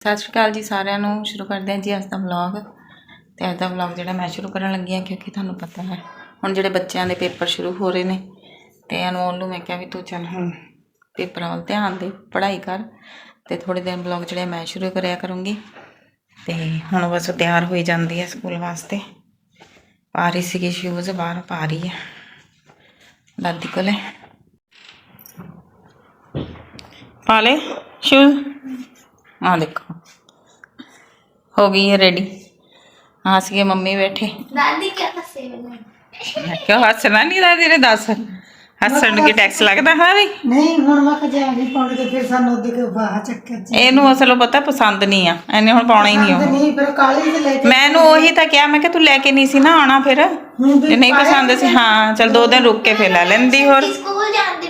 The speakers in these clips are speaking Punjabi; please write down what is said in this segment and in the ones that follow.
ਸਤਿ ਸ਼੍ਰੀ ਅਕਾਲ ਜੀ ਸਾਰਿਆਂ ਨੂੰ। ਸ਼ੁਰੂ ਕਰਦੇ ਹਾਂ ਜੀ ਅੱਜ ਦਾ ਵਲੌਗ ਤੇ ਅੱਜ ਦਾ ਵਲੌਗ ਜਿਹੜਾ ਮੈਂ ਸ਼ੁਰੂ ਕਰਨ ਲੱਗੀ ਹਾਂ ਕਿਉਂਕਿ ਤੁਹਾਨੂੰ ਪਤਾ ਹੈ, ਹੁਣ ਜਿਹੜੇ ਬੱਚਿਆਂ ਦੇ ਪੇਪਰ ਸ਼ੁਰੂ ਹੋ ਰਹੇ ਨੇ ਤੇ ਅਨਮੋਲ ਨੂੰ ਮੈਂ ਕਿਹਾ ਵੀ ਤੂੰ ਚੱਲ ਹੁਣ ਪੇਪਰਾਂ ਵੱਲ ਧਿਆਨ ਦੇ, ਪੜ੍ਹਾਈ ਕਰ ਤੇ ਥੋੜੇ ਦਿਨ ਵਲੌਗ ਜਿਹੜੇ ਮੈਂ ਸ਼ੁਰੂ ਕਰਿਆ ਕਰੂੰਗੀ। ਤੇ ਹੁਣ ਬਸ ਉਹ ਤਿਆਰ ਹੋਈ ਜਾਂਦੀ ਹੈ ਸਕੂਲ ਵਾਸਤੇ। ਪਾ ਰਹੀ ਸੀਗੀ ਸ਼ੂਜ਼ ਬਾਹਰ ਪਾ ਰਹੀ ਹੈ। ਦਾਦੀ ਕੋਲੇ। ਪਾ ਲੈ ਸ਼ੂਜ਼ ਆ ਦੇਖੋ। ਹੋ ਗਈ ਹੈ ਰੈਡੀ ਹੱਸ ਕੇ ਮੰਮੀ ਬੈਠੇ। ਦਾਦੀ ਕਿਆ ਹੱਸੇ ਮੈਂ ਕਿਉਂ ਹੱਸਣਾ ਨਹੀਂ ਦਾਦੀ ਨੇ ਦੱਸ। ਹੱਸਣ ਕੀ ਟੈਕਸ ਲੱਗਦਾ ਹਾਂ ਵੀ? ਨਹੀਂ ਹੁਣ ਮੈਂ ਖਜਾਨੀ ਪਾਉਣ ਤੇ ਫਿਰ ਸਾਨੂੰ ਉਹਦੇ ਕੋ ਬਾਹ ਚੱਕਰ ਜੀ। ਇਹਨੂੰ ਅਸਲੋਂ ਪਤਾ ਪਸੰਦ ਨਹੀਂ ਆ। ਇਹਨੇ ਹੁਣ ਪਾਉਣਾ ਹੀ ਨਹੀਂ ਉਹ। ਨਹੀਂ ਫਿਰ ਕਾਲੀ ਤੇ ਲੈ ਕੇ ਮੈਨੂੰ ਉਹੀ ਤਾਂ ਕਿਹਾ ਮੈਂ ਕਿ ਤੂੰ ਲੈ ਕੇ ਨਹੀਂ ਸੀ ਨਾ ਆਣਾ ਫਿਰ। ਨਹੀਂ ਪਸੰਦ ਸੀ ਹਾਂ ਚਲ ਦੋ ਦਿਨ ਰੁੱਕ ਕੇ ਫਿਰ ਲੈ ਲੈਂਦੀ ਹੋਰ। ਸਕੂਲ ਜਾਂਦੀ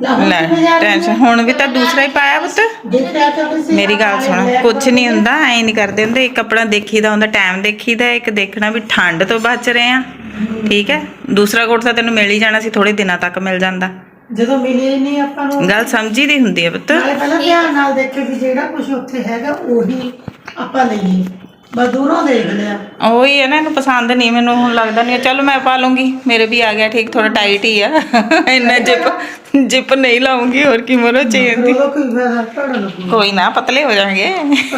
ਲੈ ਟੈਨਸ਼ਨ। ਹੁਣ ਵੀ ਤਾਂ ਦੂਸਰਾ ਹੀ ਪਾਇਆ ਪੁੱਤ। ਮੇਰੀ ਗੱਲ ਸੁਣ ਕੁਝ ਨਹੀਂ ਹੁੰਦਾ ਐ ਨਹੀਂ ਕਰਦੇ ਹੁੰਦੇ ਇੱਕ ਆਪਣਾ ਦੇਖੀਦਾ ਹੁੰਦਾ ਟਾਈਮ ਦੇਖੀਦਾ ਇੱਕ ਦੇਖਣਾ ਵੀ ਠੰਡ ਤੋਂ ਬਚ ਰਹੇ ਆ ਠੀਕ ਹੈ? ਦੂਸਰਾ ਕੋਟ ਤਾਂ ਤੈਨੂੰ ਮਿਲ ਹੀ ਜਾਣਾ ਸੀ ਥੋੜੇ ਦਿਨਾਂ ਤੱਕ ਮਿਲ ਜਾਂਦਾ। ਜਦੋਂ ਮਿਲੇ ਨਹੀਂ ਆਪਾਂ ਨੂੰ। ਗੱਲ ਸਮਝੀ ਦੀ ਹੁੰਦੀ ਹੈ ਪੁੱਤ। ਨਾਲੇ ਪਹਿਲਾਂ ਧਿਆਨ ਨਾਲ ਦੇਖੇ ਵੀ ਜਿਹੜਾ ਕੁਝ ਉੱਥੇ ਹੈਗਾ ਉਹੀ ਆਪਾਂ ਲਈਏ। ਬਸ ਦੂਰੋਂ ਦੇਖ ਲਿਆ। ਉਹੀ ਹੈ ਨਾ ਇਹਨੂੰ ਪਸੰਦ ਨਹੀਂ ਮੈਨੂੰ ਹੁਣ ਲੱਗਦਾ ਨਹੀਂ। ਚਲੋ ਮੈਂ ਪਾ ਲੂੰਗੀ ਮੇਰੇ ਵੀ ਆ ਗਿਆ ਠੀਕ ਥੋੜਾ ਟਾਈਟ ਹੀ ਆ। ਇੰਨਾ ਜਿਪ ਜਿਪ ਨਹੀਂ ਲਾਉਂਗੀ ਹੋਰ ਕੀ ਮਰੋ ਚੇਨ ਦੀ। ਉਹ ਕੋਈ ਫਾਇਦਾ ਟੜ ਲੱਗੂ ਕੋਈ। ਨਾ ਪਤਲੇ ਹੋ ਜਾਣਗੇ।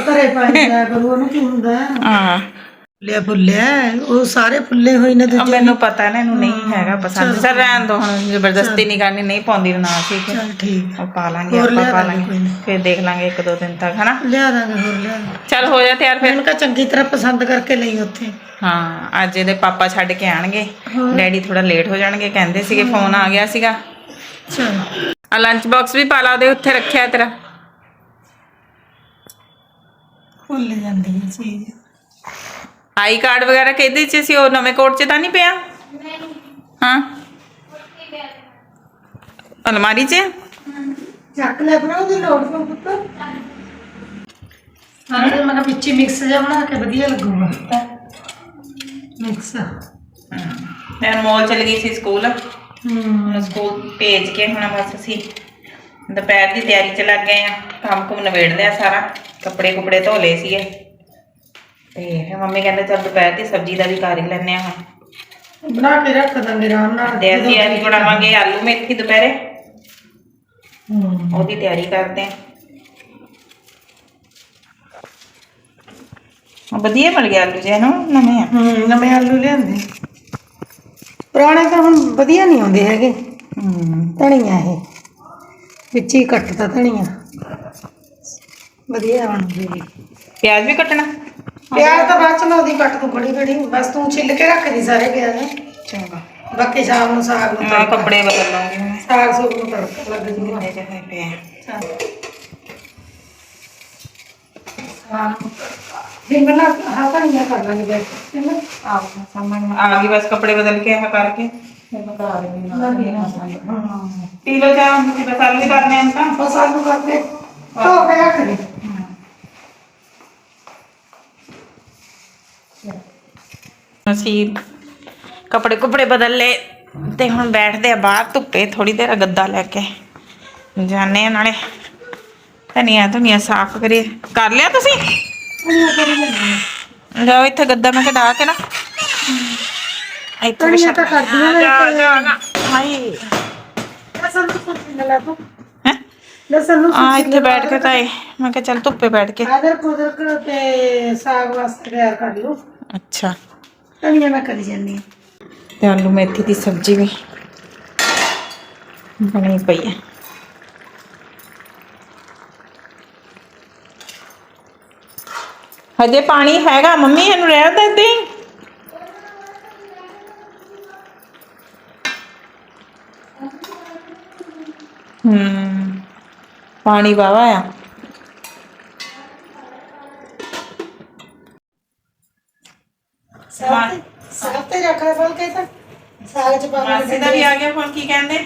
ਘਰੇ ਪਾਈ ਜਾ ਕਰੂ ਉਹਨੂੰ ਕੀ ਹੁੰਦਾ? ਹਾਂ। ਲਿਆ ਫੁੱਲਿਆ ਉਹ ਸਾਰੇ ਫੁੱਲੇ ਹੋਏ ਨੇ ਦੂਜੇ ਮੈਨੂੰ ਪਤਾ ਨਾ ਇਹਨੂੰ ਨਹੀਂ ਹੈਗਾ ਪਸੰਦ। ਸਰ ਰਹਿਣ ਦੋ ਹੁਣ ਜ਼ਬਰਦਸਤੀ ਨਹੀਂ ਕਰਨੀ ਨਹੀਂ ਪਾਉਂਦੀ ਨਾ ਠੀਕ ਹੈ? ਚਲ ਠੀਕ। ਉਹ ਪਾ ਲਾਂਗੇ ਹੋਰ ਆਪਾਂ ਲਿਆ ਪਾ ਦਾਂਗੇ ਕੋਈ ਲਾਂਗੇ ਫਿਰ ਦੇਖ ਲਾਂਗੇ ਇੱਕ ਦੋ ਦਿਨ ਤੱਕ ਹਨਾ? ਲਿਆ ਦਾਂਗੇ ਹੋਰ ਲਿਆ ਦਾਂਗੇ। ਚੱਲ ਹੋ ਜਾ ਤਿਆਰ ਫਿਰ। ਇਹਨਾਂ ਕਾ ਚੰਗੀ ਤਰ੍ਹਾਂ ਪਸੰਦ ਕਰਕੇ ਲਈ ਉੱਥੇ। ਹਾਂ ਅੱਜ ਇਹਦੇ ਪਾਪਾ ਛੱਡ ਕੇ ਆਣਗੇ। ਡੈਡੀ ਥੋੜਾ ਲੇਟ ਹੋ ਜਾਣਗੇ ਕਹਿੰਦੇ ਸੀਗੇ ਫੋਨ ਆ ਗਿਆ ਸੀਗਾ। ਚਲ। ਆ ਲੰਚ ਬਾਕਸ ਵੀ ਪਾ ਲਾ ਦੇ ਉੱਥੇ ਰੱਖਿਆ ਤੇਰਾ। ਭੁੱਲ ਜਾਂਦੀ ਹੈ ਚੀਜ਼। ਆਈ ਕਾਰਡ ਵਗੈਰਾ ਕਿਹਦੇ ਚ ਸੀ? ਉਹ ਨਵੇਂ ਕੋਟ ਚ ਤਾਂ ਨਹੀਂ ਪਿਆ? ਹਾਂ। ਅਲਮਾਰੀ ਚ? ਚੱਕ ਲੈ ਬਣਾ ਉਹਦੀ ਲੋੜ ਤੋਂ ਪੁੱਤ। ਸਾਰੇ ਮੈਂ ਵਿੱਚ ਮਿਕਸ ਜਿਹਾ ਬਣਾ ਕੇ ਵਧੀਆ ਲੱਗੂਗਾ। ਮਿਕਸ ਮੈਂ ਮੋਲ ਚਲ ਗਈ ਸੀ ਸਕੂਲ। ਹੂੰ। ਸਕੂਲ ਭੇਜ ਕੇ ਹੁਣ ਬਸ ਅਸੀਂ ਦੁਪਹਿਰ ਦੀ ਤਿਆਰੀ ਚ ਲੱਗ ਗਏ ਆ। ਕੰਮ ਕੁਮ ਨਵੇੜ ਲਿਆ ਸਾਰਾ। ਕੱਪੜੇ ਕੁਪੜੇ ਧੋ ਲਏ ਸੀਗੇ। ਤੇ ਫਿਰ ਮੰਮੀ ਕਹਿੰਦੇ ਚੱਲ ਦੁਪਹਿਰ ਦੀ ਸਬਜ਼ੀ ਦਾ ਵੀ ਕਰ ਹੀ ਲੈਣੇ ਆ ਹੁਣ। ਬਣਾ ਕੇ ਰੱਖ ਦਾਂਗੇ ਆਰਾਮ ਨਾਲ। ਤੇ ਅਸੀਂ ਅੱਜ ਬਣਾਵਾਂਗੇ ਆਲੂ ਮੇਥੀ ਦੁਪਹਿਰੇ। ਹੂੰ। ਉਹਦੀ ਤਿਆਰੀ ਕਰਦੇ ਆ ਉਹ ਵਧੀਆ ਮਿਲ ਗਿਆ ਆਲੂ ਜੇ ਨੂੰ ਨਵੇਂ ਆ। ਹੂੰ ਨਵੇਂ ਆਲੂ ਲਿਆਂਦੇ। ਪੁਰਾਣੇ ਤਾਂ ਹੁਣ ਵਧੀਆ ਨਹੀਂ ਆਉਂਦੇ ਹੈਗੇ। ਹੂੰ। ਧਣੀਆਂ ਇਹ ਵਿੱਚ ਹੀ ਕੱਟਦਾ ਧਣੀਆਂ ਵਧੀਆ ਬਣਦੀ ਹੈ ਪਿਆਜ਼ ਵੀ ਕੱਟਣਾ? ਪਿਆਜ਼ ਤਾਂ ਬਾਅਦ ਚ ਮੈਂ ਉਹਦੀ ਕੱਟ ਦੂੰ ਖੜੀ ਖੜੀ ਬਸ ਤੂੰ ਛਿੱਲ ਕੇ ਰੱਖ ਦੀ ਸਾਰੇ ਪਿਆਜ਼। ਚੰਗਾ। ਬਾਕੀ ਸ਼ਾਮ ਨੂੰ ਸਾਗ ਨੂੰ ਮੈਂ ਤੜਕਾ। ਕੱਪੜੇ ਬਦਲ ਲਾਂਗੀ ਹੁਣ ਸਾਗ ਸੁਗ ਨੂੰ ਤੜਕਾ ਲੱਗ ਜੂਗਾ। ਕਿੰਨੇ ਜਿਹੇ ਪਏ ਆ? ਜਿੰਨਾ ਹਾਂ ਧਣੀਆਂ ਕਰ ਲਾਂਗੇ ਬੈਠ ਕੇ ਨਾ ਆਹ ਸਾਹਮਣੇ ਆ ਗਈ ਬਸ ਕੱਪੜੇ ਬਦਲ ਕੇ ਇਹ ਕਰਕੇ। ਫਿਰ ਮੈਂ ਕਰਾ ਦੇਣੀ ਹਾਂ। ਪੀ ਲੋ ਚਾਹ ਤੁਸੀਂ ਬਸ ਆਲੂ ਹੀ ਕਰਨੇ ਹਨ ਤਾਂ। ਬਸ ਆਲੂ ਕਰਦੇ। ਧੋ ਕੇ ਰੱਖ ਦੇ ਅਸੀਂ ਕੱਪੜੇ ਕੁਪੜੇ ਬਦਲ ਲਏ ਤੇ ਹੁਣ ਬੈਠਦੇ ਆ ਬਾਹਰ ਧੁੱਪੇ ਥੋੜੀ ਦੇਰ ਗੱਦਾ ਲੈ ਕੇ। ਜਾਣੇ ਆ ਨਾਲੇ। ਧਨੀਆ ਧਨੀਆ ਸਾਫ਼ ਕਰੀਏ। ਕਰ ਲਿਆ ਤੁਸੀਂ? ਲਓ ਇੱਥੇ ਗੱਦਾ ਮੈਂ ਕਢਾ ਕੇ ਨਾ। ਇੱਥੇ ਧਨੀਆ ਤਾਂ ਵਿਛਾ- ਕਰਦੀਆਂ ਨੇ ਜਾ ਜਾ ਨਾ। ਹਾਏ। ਲਸਣ ਨੂੰ ਕੁੱਟ ਲੈ ਤੂੰ ਹੈ? ਲਸਣ ਨੂੰ ਆ ਇੱਥੇ ਬੈਠ ਕੇ ਤਾਂ ਇਹ। ਮੈਂ ਕਿਹਾ ਚੱਲ ਧੁੱਪੇ ਬੈਠ ਕੇ। ਆਦਰ ਕੁਦਰ ਤੇ ਸਾਗ ਵਾਸਤੇ ਤਿਆਰ ਕਰ ਲਓ। ਅੱਛਾ। ਧਨੀਆ ਮੈਂ ਕਰੀ ਜਾਂਦੀ ਹਾਂ ਤੇ ਆਲੂ ਮੇਥੀ ਦੀ ਸਬਜ਼ੀ ਵੀ ਬਣੀ ਪਈ ਹੈ ਹਜੇ ਪਾਣੀ ਹੈਗਾ, ਮੰਮੀ ਇਹਨੂੰ ਰਹਿਣ ਦੇ ਦੇ। ਹੂੰ, ਪਾਣੀ ਵਾਵਾ ਆ ਸਾਗ ਤੇ ਸਾਗ ਤੇ ਰੱਖ ਲੈ ਫਲ ਕੇ ਤਾਂ ਸਾਗ ਚ ਪਾ ਮਾਸੀ ਦਾ ਵੀ ਆ ਗਿਆ ਫੋਨ ਕੀ ਕਹਿੰਦੇ?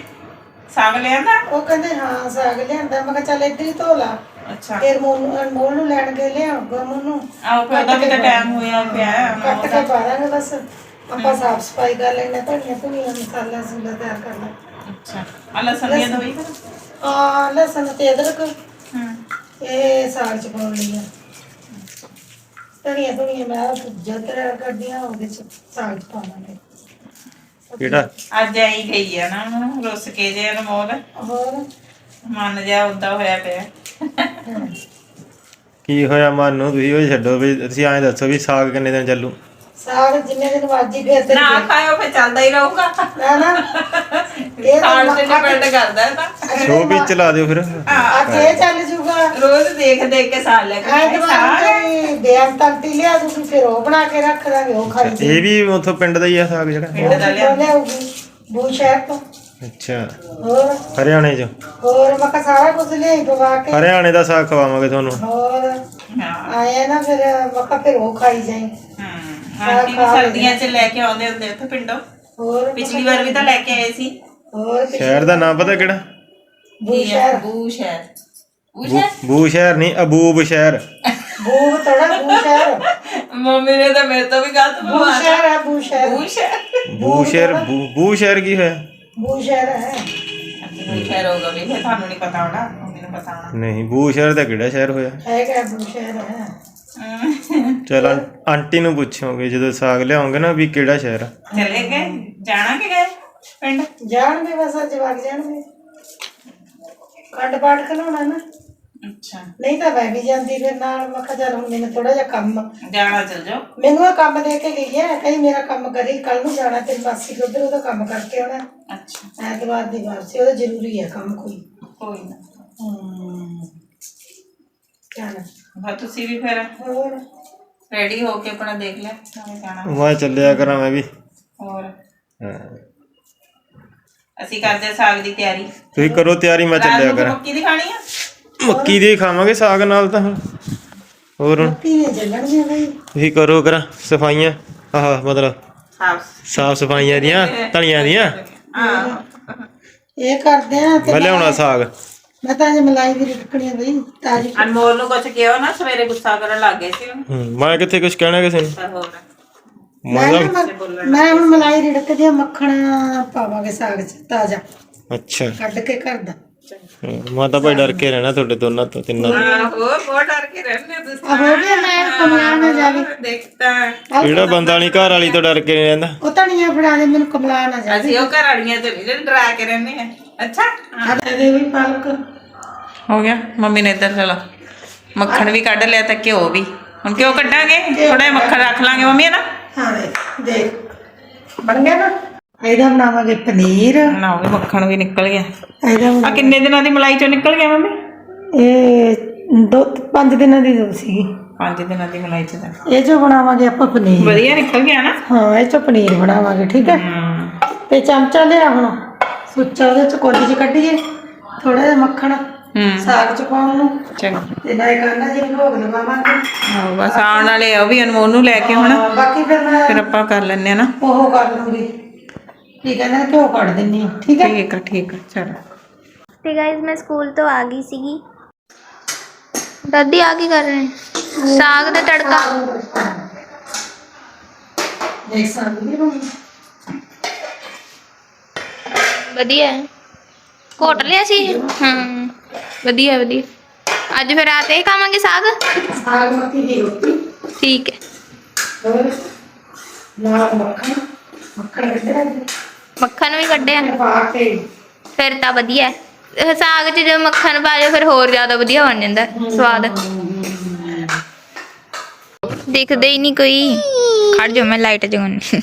ਸਾਗ ਲਿਆਂਦਾ? ਉਹ ਕਹਿੰਦੇ ਹਾਂ ਸਾਗ ਲਿਆਂਦਾ। ਮੈਂ ਕਿਹਾ ਚੱਲ ਇੱਧਰ ਹੀ ਧੋ ਲਾ। ਅੱਛਾ। ਫਿਰ ਮੋਨ ਅਨਮੋਲ ਨੂੰ ਲੈਣ ਗਏ ਲਿਆਉਗਾ ਮੋਨੂੰ ਆਹ ਫਿਰ ਉਹਦਾ ਵੀ ਤਾਂ ਟਾਈਮ ਹੋਇਆ ਪਿਆ। ਕੱਟ ਕੇ ਪਾ ਦਾਂਗੇ ਬਸ। ਆਪਾਂ ਸਾਫ਼ ਸਫ਼ਾਈ ਕਰ ਲੈਣੇ ਧਨੀਆ ਧਨੀਆ ਮਸਾਲਾ ਤਿਆਰ ਅੱਛਾ। ਆ ਲਸਣ ਦਵਾਈ ਆ ਲਸਣ ਤੇ ਅਦਰਕ। ਹੂੰ। ਇਹ ਸਾਗ ਚ ਪਾਉਣ ਲਈ ਆ। ਧਨੀਆ ਧੁਨੀਆ ਮੈਂ ਜਤਰਾ ਕਰਦੀਆਂ ਉਹਦੇ ਚ ਸਾਗ ਚ ਪਾਵਾਂਗੇ। ਕਿਹੜਾ? ਅੱਜ ਆਈ ਗਈ ਆ ਨਾ ਰੁੱਸ ਕੇ ਜੇ ਅਨਮੋਲ। ਹੋਰ? ਮਨ ਜਾ ਉਦਾਂ ਹੋਇਆ ਪਿਆ। ਕੀ ਹੋਇਆ ਮਨ ਨੂੰ? ਤੁਸੀਂ ਉਹ ਛੱਡੋ ਵੀ ਤੁਸੀਂ ਐਂ ਦੱਸੋ ਵੀ ਸਾਗ ਕਿੰਨੇ ਦਿਨ ਚੱਲੂ? ਸਾਗ ਜਿੰਨੇ ਦਿਨ ਮਰਜ਼ੀ ਫਿਰ ਤੇ ਨਾ ਖਾਇਓ ਫੇ ਚੱਲਦਾ ਹੀ ਰਹੂਗਾ। ਨਾ ਨਾ। ਇਹ ਤਾਂ ਖਾਣ ਤੇ ਡਿਪੈਂਡ ਕਰਦਾ ਹੈ ਤਾਂ। ਸ਼ੋ ਵਿੱਚ ਚਲਾ ਦਿਓ ਫਿਰ। ਅੱਜ ਇਹ ਚੱਲ ਜੂਗਾ। ਰੋਜ਼ ਦੇਖ ਦੇਖ ਕੇ ਸਾਲ ਲੈ ਕੇ ਐਤਵਾਰ ਤੇ ਬਿਆਨ ਤੱਕ ਤੀ ਲਿਆ ਦੂਗੀ ਫਿਰ ਉਹ ਬਣਾ ਕੇ ਰੱਖ ਦਾਂਗੇ ਉਹ ਖਾਈ ਜੀ ਇਹ ਵੀ ਉਥੋਂ ਪਿੰਡ ਦਾ ਹੀ ਆ ਸਾਗ ਜਿਹੜਾ। ਪਿੰਡ ਦਾ ਲਿਆ। ਲਿਆਉਗੀ ਬੂ ਸ਼ਹਿਰ ਤੋਂ। ਅੱਛਾ। ਹੋਰ? ਹਰਿਆਣੇ ਚ। ਹੋਰ ਮੈਂ ਸਾਰਾ ਕੁਝ ਲਿਆਈ ਪਵਾ ਕੇ। ਹਰਿਆਣੇ ਦਾ ਸਾਗ ਖਵਾਵਾਂਗੇ ਤੁਹਾਨੂੰ। ਹੋਰ? ਆਇਆ ਨਾ ਫਿਰ ਮੈਂ ਫਿਰ ਉਹ ਖਾਈ ਜਾਈ। ਆਂਟੀ ਵੀ ਸਰਦੀਆਂ 'ਚ ਲੈ ਕੇ ਆਉਂਦੇ ਹੁੰਦੇ ਉੱਥੇ ਪਿੰਡੋਂ। ਹੋਰ ਪਿਛਲੀ ਵਾਰ ਵੀ ਤਾਂ ਲੈ ਕੇ ਆਏ ਸੀ। ਹੋਰ ਸ਼ਹਿਰ ਦਾ ਨਾਮ ਪਤਾ ਕਿਹੜਾ? ਬੂ ਸ਼ਹਿਰ। ਬੂ ਸ਼ਹਿਰ। ਬੂ ਬੂ- ਬੂ ਸ਼ਹਿਰ ਨਹੀਂ ਅਬੂਬ ਸ਼ਹਿਰ। ਬੂ ਥੋੜਾ ਬੂ ਸ਼ਹਿਰ। ਮੰਮੀ ਨੇ ਤਾਂ ਮੇਰੇ ਤੋਂ ਵੀ ਗਲਤ ਬੂ ਸ਼ਹਿਰ ਹੈ ਬੂ ਸ਼ਹਿਰ। ਬੂ ਸ਼ਹਿਰ। ਬੂ ਸ਼ਹਿਰ ਬੂ- ਬੂ ਸ਼ਹਿਰ ਕੀ ਹੋਇਆ? ਬੂ ਸ਼ਹਿਰ ਹੈ। ਕੋਈ ਸ਼ਹਿਰ ਹੋਗਾ ਵੀ ਫਿਰ ਤੁਹਾਨੂੰ ਨਹੀਂ ਪਤਾ ਹੋਣਾ ਮੰਮੀ ਨੂੰ ਪਤਾ ਹੋਣਾ। ਨਹੀਂ ਬੂ ਸ਼ਹਿਰ ਦਾ ਕਿਹੜਾ ਸ਼ਹਿਰ ਹੋਇਆ? ਹੈਗਾ ਬੂ ਸ਼ਹਿਰ ਹੈ। ਚਲ ਆਂਟੀ ਨੂੰ ਪੁੱਛੋਗੇ ਜਦੋਂ ਸਾਗ ਲਿਆਉਂਗੇ ਨਾ ਵੀ ਕਿਹੜਾ ਸ਼ਹਿਰ ਆ? ਚਲੇ ਗਏ? ਜਾਣਾ ਕਿ ਗਏ? ਪਿੰਡ? ਜਾਣਗੇ ਬਸ ਅੱਜ ਵਗ ਜਾਣਗੇ। ਕੱਢ ਪਾੜ ਖਲਾਉਣਾ ਨਾ। ਅੱਛਾ। ਨਹੀਂ ਤਾਂ ਮੈਂ ਵੀ ਜਾਂਦੀ ਫਿਰ ਨਾਲ। ਮੈਂ ਕਿਹਾ ਚੱਲ ਹੁਣ ਮੈਨੂੰ ਥੋੜਾ ਜਿਹਾ ਕੰਮ ਜਾਣਾ ਚਲ ਜਾਓ। ਮੈਨੂੰ ਇਹ ਕੰਮ ਦੇ ਕੇ ਗਈ ਹੈ। ਕਹੀਂ ਮੇਰਾ ਕੰਮ ਕਰੀ ਕੱਲ ਨੂੰ ਜਾਣਾ ਤੇਰੀ ਮਾਸੀ ਦੇ ਉਧਰ ਉਹਦਾ ਕੰਮ ਕਰਕੇ ਆਉਣਾ। ਅੱਛਾ। ਐਤਵਾਰ ਦੀ ਵਾਪਸੀ ਉਹਦਾ ਜ਼ਰੂਰੀ ਹੈ ਕੰਮ ਕੋਈ। ਕੋਈ ਨਾ। ਹੂੰ। ਚੱਲ ਬਸ ਤੁਸੀਂ ਵੀ ਫਿਰ ਹੋਰ। ਰੈਡੀ ਹੋ ਕੇ ਆਪਣਾ ਦੇਖ ਲਿਆ ਕਿਵੇਂ ਜਾਣਾ। ਮੈਂ ਚੱਲਿਆ ਕਰਾਂ ਮੈਂ ਵੀ। ਹੋਰ। ਹਾਂ। ਅਸੀਂ ਕਰਦੇ ਹਾਂ ਸਾਗ ਦੀ ਤਿਆਰੀ। ਤੁਸੀਂ ਕਰੋ ਤਿਆਰੀ ਮੈਂ ਰਾਤ ਚੱਲਿਆ ਨੂੰ ਕਰਾਂ। ਮੱਕੀ ਦੀ ਖਾਣੀ ਆ? ਮੱਕੀ ਦੀ ਖਾਵਾਂਗੇ ਸਾਗ ਨਾਲ ਤਾਂ ਹੁਣ। ਹੋਰ ਹੁਣ? ਧੀਏ ਚੱਲਣਗੇ ਬਈ। ਤੁਸੀਂ ਕਰੋ ਕਰਾਂ ਸਫਾਈਆਂ। ਆਹ ਮਤਲਬ ਸਾਫ਼। ਸਾਫ਼ ਸਫਾਈਆਂ ਦੀਆਂ ਧਣੀਆਂ ਦੀਆਂ। ਹਾਂ ਇਹ ਕਰਦੇ ਆ ਤੇ ਮੈਂ ਲਿਆਉਣਾ ਸਾਗ। ਮੈਂ ਤਾਂ ਅੱਜ ਮਲਾਈ ਵੀ ਰੱਖਣੀ ਆ ਬਈ ਤਾਜੀ ਅਨਮੋਲ ਨੂੰ ਕੁਝ ਕਿਹਾ ਨਾ ਸਵੇਰੇ ਗੁੱਸਾ ਕਰਨ ਲੱਗ ਗਏ ਸੀ ਉਹਨੂੰ। ਹੂੰ, ਮੈਂ ਕਿੱਥੇ ਕੁਝ ਕਹਿਣਾ ਕਿਸੇ ਨੂੰ? ਹੋਰ। ਮੈਂ ਮਤਲਬ ਨਾ ਮ- ਮੈਂ ਹੁਣ ਮਲਾਈ ਰਿੜਕਦੀ ਆ ਮੱਖਣ ਪਾਵਾਂਗੇ ਸਾਗ ਚ ਤਾਜ਼ਾ। ਅੱਛਾ। ਕੱਢ ਕੇ ਘਰ ਦਾ। ਹਾਂ, ਮੈਂ ਤਾਂ ਭਾਈ ਡਰ ਕੇ ਰਹਿਣਾ ਤੁਹਾਡੇ ਦੋਨਾਂ ਤੋਂ ਤਿੰਨਾਂ ਤੋਂ। ਹਾਂ ਹੋਰ ਬਹੁਤ ਡਰ ਕੇ ਰਹਿੰਦੇ ਹੋ ਤੁਸੀਂ। ਆ ਹੋ ਗਿਆ ਮੈਂ ਕਮਲਾ ਨਾ ਜਾਵੇ। ਦੇਖਤਾ ਜਿਹੜਾ ਬੰਦਾ ਨਹੀਂ ਘਰ ਵਾਲੀ ਤੋਂ ਡਰ ਕੇ ਨਹੀਂ ਰਹਿੰਦਾ? ਉਹ ਧਣੀਆਂ ਫੜਾ ਦੇ ਮੈਨੂੰ ਕਮਲਾ ਨਾ ਜਾਵੇ। ਅਸੀਂ ਉਹ ਘਰ ਵਾਲੀਆਂ ਤੇ ਨਹੀਂ ਡਰਾ ਕੇ ਰਹਿੰਦੇ ਆ। ਅੱਛਾ। ਆ ਦੇ ਵੀ ਪਾਲਕ। ਹੋ ਗਿਆ ਮੰਮੀ ਨੇ ਇੱਧਰ ਚਲਾ ਮੱਖਣ ਵੀ ਕੱਢ ਲਿਆ ਤਾਂ ਘਿਓ ਵੀ। ਹੁਣ ਘਿਓ ਕੱਢਾਂਗੇ ਥੋੜਾ ਜਿਹਾ ਮੱਖਣ ਰੱਖ ਲਾਂਗੇ ਮੰਮੀ ਨਾ? ਹਾਂ ਦੇਖ ਦੇਖ। ਬਣ ਗਿਆ ਨਾ? ਇਹਦਾ ਬਣਾਵਾਂਗੇ ਪਨੀਰ। ਨਾ ਉਹ ਵੀ ਮੱਖਣ ਵੀ ਨਿਕਲ ਗਿਆ। ਇਹਦਾ ਆ ਕਿੰਨੇ ਦਿਨਾਂ ਦੀ ਮਲਾਈ ਚੋਂ ਨਿਕਲ ਗਿਆ ਮੰਮੀ? ਇਹ ਦੋ ਪੰਜ ਦਿਨਾਂ ਦੀ ਦੋ ਸੀਗੀ। ਪੰਜ ਦਿਨਾਂ ਦੀ ਮਲਾਈ ਚੋਂ ਤਾਂ। ਇਹ ਜੋ ਬਣਾਵਾਂਗੇ ਆਪਾਂ ਪਨੀਰ। ਵਧੀਆ ਨਿਕਲ ਗਿਆ ਨਾ? ਹਾਂ ਇਹ ਚੋਂ ਪਨੀਰ ਬਣਾਵਾਂਗੇ ਠੀਕ ਹੈ? ਹਮ ਤੇ ਚਮਚਾ ਲਿਆ ਹੁਣ। ਸੁੱਚਾ ਉਹਦੇ ਚ ਕੋਲੀ ਚ ਕੱਢੀਏ ਥੋੜਾ ਜਿਹਾ ਮੱਖਣ ਸਾਗ ਚ ਪਾਉਣ ਨੂੰ। ਚੰਗਾ। ਤੇ ਨਾਲੇ ਕਰਨਾ ਜੀ ਭੋਗ ਲਵਾਵਾਂਗੇ ਹਾਂ ਬਸ ਆਉਣ ਵਾਲੇ ਆ ਉਹ ਵੀ ਅਨਮੋਲ ਨੂੰ ਲੈ ਕੇ ਹੁਣ। ਹਾਂ, ਬਾਕੀ ਫਿਰ ਮੈਂ ਫਿਰ ਆਪਾਂ ਕਰ ਲੈਣੇ ਆ ਨਾ। ਉਹ ਕਰ ਲੂੰਗੀ। ਕੀ ਕਹਿੰਦੇ ਨੇ ਘਿਓ ਕੱਢ ਦਿੰਨੀ ਆ ਠੀਕ ਹੈ? ਠੀਕ ਆ ਠੀਕ ਆ ਚਲੋ। ਤੇ ਗਾਇਜ਼ ਮੈਂ ਸਕੂਲ ਤੋਂ ਆ ਗਈ ਸੀਗੀ। ਦਾਦੀ ਆ ਕੀ ਕਰ ਰਹੇ? ਨੇ ਸਾਗ ਦਾ ਤੜਕਾ। ਦੇਖ ਸਾਂਗੀ ਨੂੰ ਵਧੀਆ ਹੈ। ਘੋਟ ਲਿਆ ਸੀ। ਹਾਂ। ਵਧੀਆ ਵਧੀਆ। ਅੱਜ ਫਿਰ ਰਾਤ ਇਹ ਖਾਵਾਂਗੇ ਸਾਗ? ਸਾਗ ਮੱਕੀ ਦੀ ਰੋਟੀ। ਠੀਕ ਹੈ। ਹੋਰ? ਨਾਲ ਮੱਖਣ। ਮੱਖਣ ਕੱਢਿਆ ਜੀ ਮੱਖਣ ਵੀ ਕੱਢਿਆ ਪਾ ਕੇ। ਫਿਰ ਤਾਂ ਵਧੀਆ ਹੈ। ਇਹ ਸਾਗ 'ਚ ਜੇ ਮੱਖਣ ਪਾ ਜਾਓ ਫਿਰ ਹੋਰ ਜ਼ਿਆਦਾ ਵਧੀਆ ਬਣ ਜਾਂਦਾ ਹੈ, ਸਵਾਦ। ਦਿਖਦੇ ਹੀ ਨਹੀਂ ਕੋਈ। ਖੜ ਜਾ ਮੈਂ ਲਾਈਟ ਜਗਾਉਣੀ।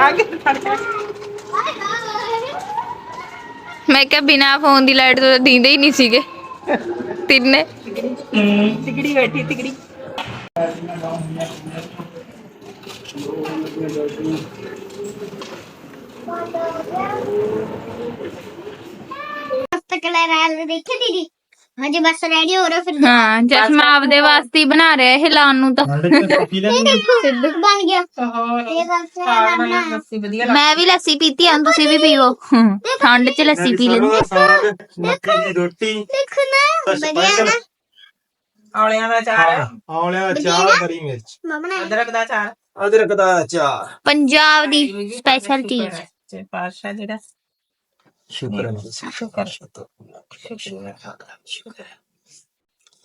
ਆਗੇ ਫੜ ਕੇ ਮੈਂ ਕਿਹਾ ਬਿਨਾ ਫੋਨ ਦੀ ਲਾਈਟ ਤੋਂ ਤਾਂ ਦੀਂਦੇ ਹੀ ਨਹੀਂ ਸੀਗੇ ਤਿੰਨੇ ਤਿਗੜੀ ਬੈਠੀ ਤਿਗੜੀ मस्त कलर आया देखे दीदी ਹਾਂਜੀ ਬਸ ਰੈਡੀ ਹੋ ਰੋ ਫਿਰ ਹਾਂ ਚਸ਼ਮਾ ਆਪਦੇ ਵਾਸਤੇ ਹੀ ਬਣਾ ਰਿਹਾ ਇਹ ਲਾਉਣ ਨੂੰ ਤਾਂ। ਮੈਂ ਵੀ ਲੱਸੀ ਪੀਤੀ ਆ ਤੁਸੀਂ ਵੀ ਪੀਓ। ਠੰਡ 'ਚ ਲੱਸੀ ਪੀ ਲੈਂਦੇ। ਸਰੋਂ ਮੱਕੀ ਦੀ ਰੋਟੀ। ਦੇਖੋ ਨਾ ਨਾ। ਔਲਿਆਂ ਦਾ ਅਚਾਰ ਆਉਲਿਆ ਚਾਹ ਹਰੀ ਮਿਰਚ। ਅਦਰਕ ਦਾ ਅਚਾਰ ਅਦਰਕ ਦਾ ਚਾਹ ਪੰਜਾਬ ਦੀ ਸਪੈਸ਼ਲ ਚੀਜ਼। ਪਾਸ਼ਾ ਜਿਹੜਾ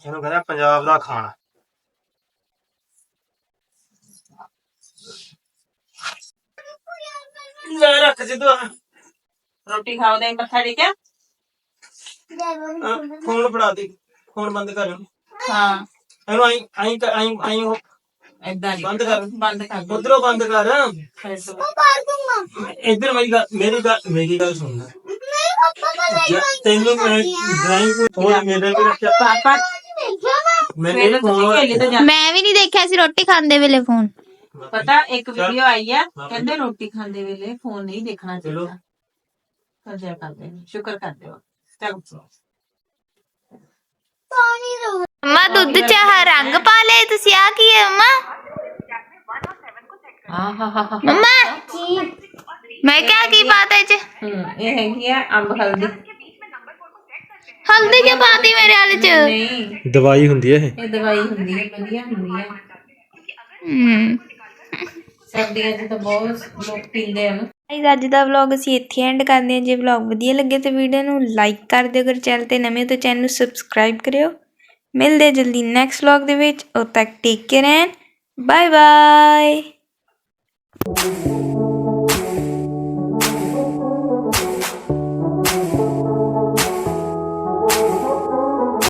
ਇਹਨੂੰ ਕਹਿੰਦੇ ਪੰਜਾਬ ਦਾ ਖਾਣਾ ਲੈ ਰੱਖ ਜਿੱਦੋ ਰੋਟੀ ਖਾਉਂਦੇ ਹੀ ਮੱਥਾ ਟੇਕਿਆ ਫੋਨ ਫੜਾ ਦੇ ਫੋਨ ਬੰਦ ਕਰ ਹਾਂ ਇਹਨੂੰ ਆਈ ਆਈ ਆਈ ਆਈ ਐਦਾਂ ਬੰਦ ਕਰ। ਬੰਦ ਕਰ ਤੈਨੂੰ ਮੈਂ ਡਰਾਈਂਗ ਕੋਈ ਮੇਰੇ ਕੋਲ ਰੱਖਿਆ। ਪਾਪਾ ਮੈਂ ਇਹ ਖੇਲੀ ਤਾਂ ਜਾਂ। ਮੈਂ ਵੀ ਨਹੀਂ ਦੇਖਿਆ ਸੀ ਰੋਟੀ ਖਾਂਦੇ ਵੇਲੇ ਫੋਨ। ਪਤਾ ਇੱਕ ਵੀਡੀਓ ਆਈ ਆ ਕਹਿੰਦੇ ਰੋਟੀ ਖਾਂਦੇ ਵੇਲੇ ਫੋਨ ਨਹੀਂ ਦੇਖਣਾ ਚਲੋ। ਚਾਹੀਦਾ। ਕਰਜਾ ਕਰਦੇ ਨੇ ਸ਼ੁਕਰ ਕਰਦੇ ਹੋ। ਚਲੋ। ਮੰਮਾ ਦੁੱਧ ਚ ਆਹ ਰੰਗ ਪਾ ਲਏ। ਤੁਸੀਂ ਆ ਕੀ ਹੈ ਮੰਮਾ? ਆਹ ਹਾ ਹਾ ਹਾ। ਮੰਮਾ ਮੈਂ ਕਿਹਾ ਕੀ ਪਾਤਾ ਇਹ ਚ ਇਹ ਹੈਗੀ ਆ ਅੰਬ ਹਲਦੀ। ਹਲਦੀ ਕਿਉਂ ਪਾਤੀ ਮੇਰੇ ਵਾਲੇ ਚ? ਨਹੀਂ। ਦਵਾਈ ਹੁੰਦੀ ਹੈ ਇਹ? ਇਹ ਦਵਾਈ ਹੁੰਦੀ ਹੈ ਵਧੀਆ ਹੁੰਦੀ ਹੈ। ਹੂੰ ਸਰਦੀਆਂ 'ਚ ਤਾਂ ਬਹੁਤ ਲੋਕ ਪੀਂਦੇ ਆ ਨਾ। ਗਾਇਜ਼ ਅੱਜ ਦਾ ਵਲੌਗ ਅਸੀਂ ਇੱਥੇ ਐਂਡ ਕਰਦੇ ਹਾਂ। ਜੇ ਵਲੌਗ ਵਧੀਆ ਲੱਗੇ ਤਾਂ ਵੀਡੀਓ ਨੂੰ ਲਾਈਕ ਕਰ ਦਿਓ। ਅਗਰ ਚੈਨਲ ਤੇ ਨਵੇਂ ਹੋ ਤਾਂ ਚੈਨਲ ਨੂੰ ਸਬਸਕ੍ਰਾਈਬ ਕਰਿਓ। ਮਿਲਦੇ ਹਾਂ ਜਲਦੀ ਨੈਕਸਟ ਵਲੌਗ ਦੇ ਵਿੱਚ। ਉਦ ਤੱਕ take care and bye bye